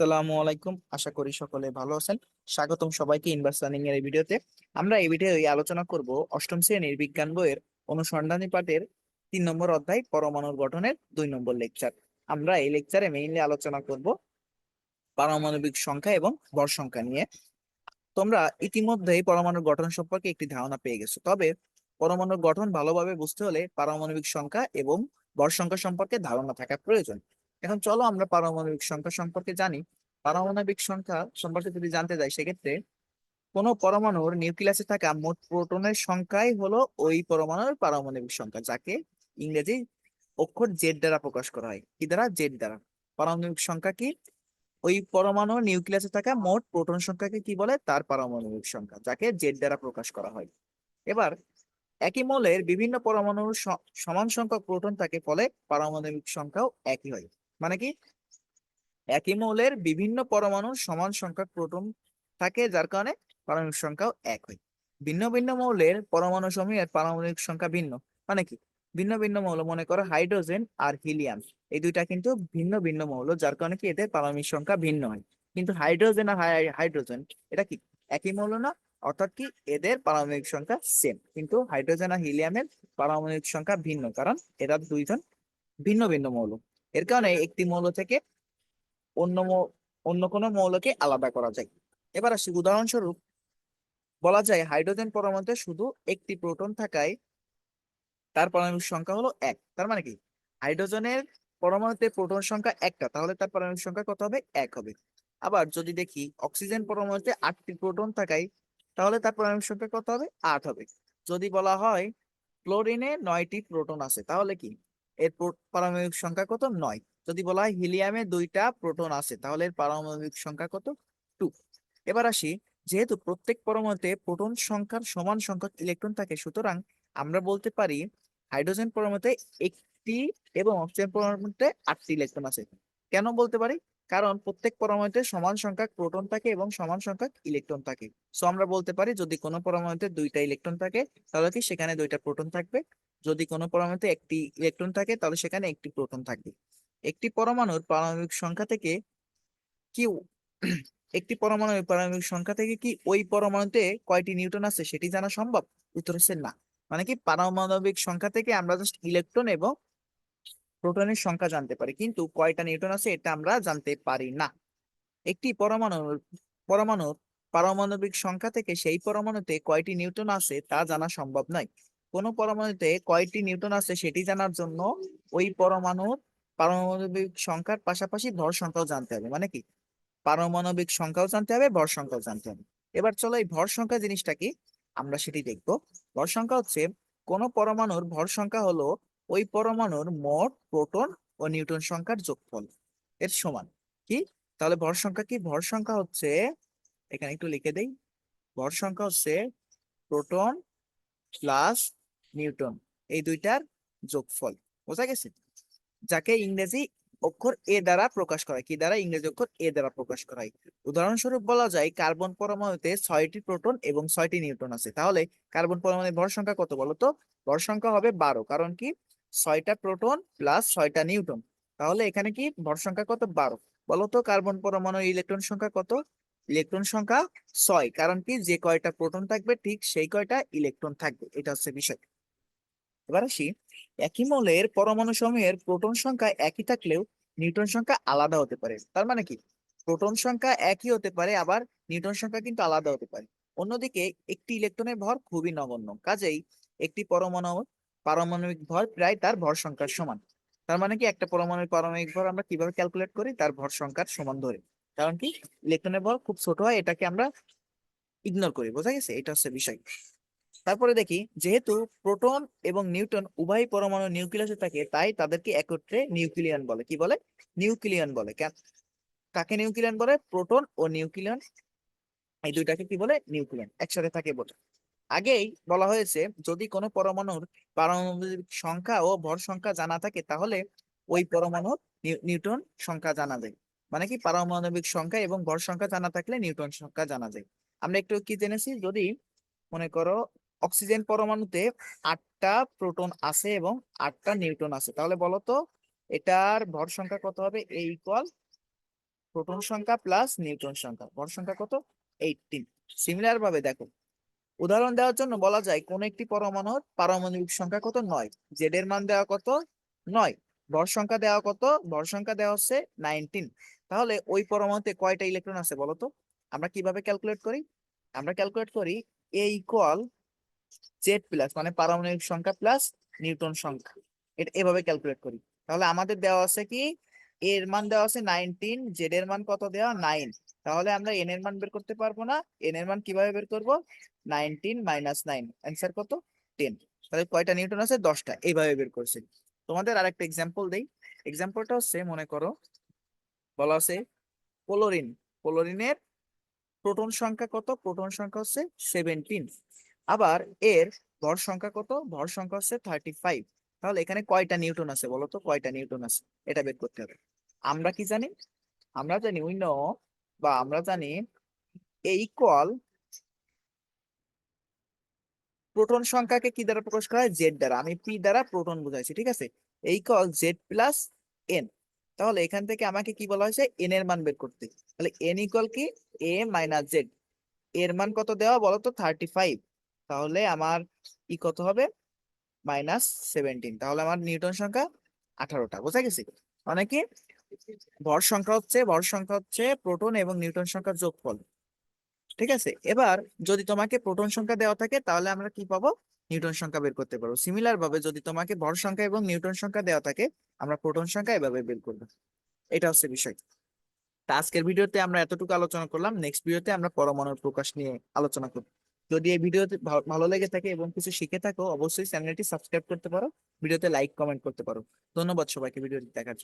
আসসালামু আলাইকুম। আশা করি সকলে ভালো আছেন। স্বাগতম সবাইকে ইনভার্স লার্নিং এর ভিডিওতে। আমরা এই ভিডিওয়ে আলোচনা করব অষ্টম শ্রেণির বিজ্ঞান বইয়ের অনুসন্ধানী পাঠের তিন নম্বর অধ্যায় পরমাণুর গঠনের দুই নম্বর লেকচার। আমরা এই লেকচারে মেইনলি আলোচনা করব পারমাণবিক সংখ্যা এবং ভর সংখ্যা নিয়ে। তোমরা ইতিমধ্যেই পরমাণুর গঠন সম্পর্কে একটি ধারণা পেয়ে গেছো। তবে পরমাণুর গঠন ভালোভাবে বুঝতে হলে পারমাণবিক সংখ্যা এবং ভর সংখ্যা সম্পর্কে ধারণা থাকা প্রয়োজন। এখন চলো আমরা পারমাণবিক সংখ্যা সম্পর্কে জানি। পারমাণবিক সংখ্যা সম্পর্কে যদি জানতে যাই, সেক্ষেত্রে কোন পরমাণুর নিউক্লিয়াসে থাকা মোট প্রোটনের সংখ্যাই হলো ওই পরমাণুর পারমাণবিক সংখ্যা, যাকে ইংরেজি অক্ষর জেড দ্বারা প্রকাশ করা হয়। কি দ্বারা? জেড দ্বারা। পারমাণবিক সংখ্যা কি? ওই পরমাণু নিউক্লিয়াসে থাকা মোট প্রোটন সংখ্যাকে কি বলে? তার পারমাণবিক সংখ্যা, যাকে জেড দ্বারা প্রকাশ করা হয়। এবার একই মৌলের বিভিন্ন পরমাণুর সমান সংখ্যক প্রোটন থাকে, ফলে পারমাণবিক সংখ্যাও একই হয়। মানে কি? একই মৌলের বিভিন্ন পরমাণুর সমান সংখ্যক প্রোটন থাকে, যার কারণে পারমাণবিক সংখ্যাও এক হয় ভিন্ন ভিন্ন মৌলের পরমাণু সমূহের পারমাণবিক সংখ্যা ভিন্ন। মানে কি? ভিন্ন ভিন্ন মৌল, মনে করো হাইড্রোজেন আর হিলিয়াম। এই দুইটা কিন্তু ভিন্ন ভিন্ন মৌল, যার কারণে কি এদের পারমাণবিক সংখ্যা ভিন্ন হয়। কিন্তু হাইড্রোজেন আর হাইড্রোজেন, এটা কি? একই মৌল না, অর্থাৎ কি এদের পারমাণবিক সংখ্যা সেম কিন্তু হাইড্রোজেন আর হিলিয়ামের পারমাণবিক সংখ্যা ভিন্ন, কারণ এরা দুইজন ভিন্ন ভিন্ন মৌল। এর কারণে একটি মৌল থেকে অন্য অন্য কোনো মৌলকে আলাদা করা যায়। এবার আসি, উদাহরণস্বরূপ বলা যায় হাইড্রোজেন পরমাণুতে শুধু একটি প্রোটন থাকায় তার পারমাণবিক সংখ্যা হলো এক। তার মানে কি? হাইড্রোজেনের পরমাণুতে প্রোটন সংখ্যা একটা, তাহলে তার পারমাণবিক সংখ্যা কত হবে? এক হবে। আবার যদি দেখি অক্সিজেন পরমাণুতে আটটি প্রোটন থাকায়, তাহলে তার পারমাণবিক সংখ্যা কত হবে? আট হবে। যদি বলা হয় ক্লোরিনে নয়টি প্রোটন আছে, তাহলে কি? এর প্রো- পারমাণবিক সংখ্যা কত? নয়। যদি বলা হয় হিলিয়ামে দুইটা প্রোটন আছে, তাহলে এর পারমাণবিক সংখ্যা কত? টু। এবার আসি, যেহেতু প্রত্যেক পরমাণুতে প্রোটন সংখ্যার সমান সংখ্যক ইলেকট্রন থাকে, সুতরাং আমরা বলতে পারি হাইড্রোজেন পরমাণুতে একটি এবং অক্সিজেন পরমাণুতে আটটি ইলেকট্রন আছে। কেন বলতে পারি? কারণ প্রত্যেক পরমাণুতে সমান সংখ্যক প্রোটন থাকে এবং সমান সংখ্যক ইলেকট্রন থাকে। সো আমরা বলতে পারি যদি কোনো পরমাণুতে দুইটা ইলেকট্রন থাকে, তাহলে কি সেখানে দুইটা প্রোটন থাকবে? যদি কোনো পরমাণুতে একটি ইলেকট্রন থাকে, তাহলে সেখানে একটি প্রোটন থাকবে। একটি পরমাণুর পারমাণবিক সংখ্যা থেকে কি একটি পরমাণুর পারমাণবিক সংখ্যা থেকে কি ওই পরমাণুতে কয়টি নিউটন আছে সেটি জানা সম্ভব? উত্তর হচ্ছে না। মানে কি পারমাণবিক সংখ্যা থেকে আমরা জাস্ট ইলেকট্রন এবং প্রোটনের সংখ্যা জানতে পারি, কিন্তু কয়টা নিউটন আছে এটা আমরা জানতে পারি না। একটি পরমাণুর পরমাণুর পারমাণবিক সংখ্যা থেকে সেই পরমাণুতে কয়টি নিউটন আছে তা জানা সম্ভব নয়। কোন পরমাণুতে কয়টি নিউটন আছে সেটি জানার জন্য ওই পরমাণুর পারমাণবিক সংখ্যার পাশাপাশি ভর সংখ্যাও জানতে হবে। মানে কি? পারমাণবিক সংখ্যাও জানতে হবে, ভর সংখ্যাও জানতে হবে। এবার চলো এই ভর সংখ্যা জিনিসটা কি? আমরা সেটি দেখব। ভর সংখ্যা হচ্ছে কোন পরমাণুর ভর সংখ্যা হলো ওই পরমাণুর মোট প্রোটন ও নিউটন সংখ্যার যোগফল। এর সমান। কি? তাহলে ভর সংখ্যা কি? ভর সংখ্যা হচ্ছে, এখানে একটু লিখে দেই। ভর সংখ্যা হচ্ছে প্রোটন প্লাস নিউটন, এই দুইটার যোগফল, বোঝা গেছে? যাকে ইংরেজি অক্ষর এ দ্বারা প্রকাশ করা কি দ্বারা? ইংরেজি অক্ষর এ দ্বারা প্রকাশ করা উদাহরণস্বরূপ বলা যায়, কার্বন পরমাণুতে ছয়টি প্রোটন এবং ছয়টি নিউটন আছে। তাহলে কার্বন পরমাণুর ভর সংখ্যা কত বলতো ভর সংখ্যা হবে বারো। কারণ কি? ছয়টা প্রোটন প্লাস ছয়টা নিউটন। তাহলে এখানে কি? ভর সংখ্যা কত? বারো। বলতো কার্বন পরমাণুর ইলেকট্রন সংখ্যা কত? ইলেকট্রন সংখ্যা ছয়। কারণ কি? যে কয়টা প্রোটন থাকবে, ঠিক সেই কয়টা ইলেকট্রন থাকবে। এটা হচ্ছে বিষয়। এবার আসি। একই মৌলের পরমাণু সমূহের প্রোটন সংখ্যা একই থাকলেও নিউটন সংখ্যা আলাদা হতে পারে। তার মানে কি? প্রোটন সংখ্যা একই হতে পারে, আবার নিউটন সংখ্যা কিন্তু আলাদা হতে পারে। অন্যদিকে একটি ইলেকট্রনের ভর খুবই নগণ্য, কাজেই একটি পরমাণু পারমাণবিক ভর প্রায় তার ভর সংখ্যার সমান। তার মানে কি? একটা পরমাণুর পারমাণবিক ভর আমরা কীভাবে ক্যালকুলেট করি? তার ভর সংখ্যার সমান ধরে। কারণ কি? ইলেকট্রনের ভর খুব ছোট হয়, এটাকে আমরা ইগনোর করি, বোঝা গেছে? এটা হচ্ছে বিষয়। তারপরে দেখি, যেহেতু প্রোটন এবং নিউটন উভয় পরমাণু নিউক্লিয়াসে থাকে, তাই তাদেরকে একত্রে নিউক্লিয়ান বলে। কি বলে? নিউক্লিয়ান বলে। কেন? কাকে নিউক্লিয়ান বলে? প্রোটন ও নিউক্লিয়ান। এই দুইটাকে কি বলে? নিউক্লিয়ান। একসাথে থাকে বলে। আগেই বলা হয়েছে, যদি কোনো পরমাণুর পারমাণবিক সংখ্যা ও ভর সংখ্যা জানা থাকে, তাহলে ওই পরমাণুর নিউ- নিউটন সংখ্যা জানা যায়। মানে কি? পারমাণবিক সংখ্যা এবং ভর সংখ্যা জানা থাকলে নিউটন সংখ্যা জানা যায়। আমরা একটু কি জেনেছি? যদি মনে করো অক্সিজেন পরমাণুতে আটটা প্রোটন আছে এবং আটটা নিউটন আছে। তাহলে বলো তো এটার ভর সংখ্যা কত হবে? এ ইকুয়াল প্রোটন সংখ্যা প্লাস নিউট্রন সংখ্যা। ভর সংখ্যা কত? এইটিন সিমিলার ভাবে দেখো। উদাহরণ দেওয়ার জন্য বলা যায়, কোন একটি পরমাণুর পারমাণবিক সংখ্যা কত? নয়। জেড এর মান দেওয়া কত? নয়। ভর সংখ্যা দেওয়া কত? ভর সংখ্যা দেওয়া হচ্ছে নাইনটিন তাহলে ওই পরমাণুতে কয়টা ইলেকট্রন আছে বলতো? আমরা কীভাবে ক্যালকুলেট করি? আমরা ক্যালকুলেট করি এ ইকুয়াল জেড প্লাস মানে পারমাণবিক সংখ্যা প্লাস নিউটন সংখ্যা। এটা এভাবে ক্যালকুলেট করি। তাহলে আমাদের দেওয়া আছে কি? এর মান দেওয়া আছে নাইনটিন জেড এর মান কত দেওয়া? নাইন তাহলে আমরা এন এর মান বের করতে পারব না। এন এর মান কীভাবে বের করব? নাইনটিন মাইনাস নাইন অ্যান্সার কত? টেন তাহলে কয়টা নিউটন আছে? দশটা। এইভাবে বের করছি। তোমাদের আরেকটা এক্সাম্পল দেই। এক্সাম্পলটা হচ্ছে মনে করো। বলা আছে পোলোরিন। পোলোরিনের প্রোটন সংখ্যা কত? প্রোটন সংখ্যা হচ্ছে সেভেন্টিন আবার এর ভর সংখ্যা কত? ভর সংখ্যা হচ্ছে থার্টি ফাইভ তাহলে এখানে কয়টা নিউটন আছে বলো তো? কয়টা নিউটন আছে? এটা বের করতে হবে। আমরা কি জানি? আমরা জানি উই নো, বা আমরা জানি এ ইকুয়াল প্রোটন সংখ্যাকে কি দ্বারা প্রকাশ করা হয়? জেড দ্বারা। আমি পি দ্বারা প্রোটন বুঝাইছি, ঠিক আছে? A equal Z plus N তাহলে এখান থেকে আমাকে কি বলা হয়েছে? এন এর মান বের করতে। তাহলে এন ইকুয়াল কি? এ মাইনাস জেড এর মান কত দেওয়া বলো তো? থার্টি ফাইভ তাহলে আমার ই কত হবে? Minus seventeen. তাহলে আমার নিউটন সংখ্যা আঠারোটা, বোঝা গেছে? মানে কি? ভর সংখ্যা হচ্ছে, ভর সংখ্যা হচ্ছে প্রোটন এবং নিউটন সংখ্যার যোগফল। ঠিক আছে? এবার যদি তোমাকে প্রোটন সংখ্যা দেওয়া থাকে, তাহলে আমরা কি পাবো? নিউটন সংখ্যা বের করতে পারব। সিমিলার ভাবে যদি তোমাকে ভর সংখ্যা এবং নিউটন সংখ্যা দেওয়া থাকে, আমরা প্রোটন সংখ্যা এভাবে বের করব। এটা হচ্ছে বিষয়। তা আজকের ভিডিওতে আমরা এতটুকু আলোচনা করলাম। নেক্সট ভিডিওতে আমরা পরমাণুর প্রকাশ নিয়ে আলোচনা করব। যদি এই ভিডিওতে ভা- ভালো লেগে থাকে এবং কিছু শিখে থাকো, অবশ্যই চ্যানেলটি সাবস্ক্রাইব করতে পারো, ভিডিওতে লাইক, কমেন্ট করতে পারো। ধন্যবাদ সবাইকে ভিডিওটি দেখার জন্য।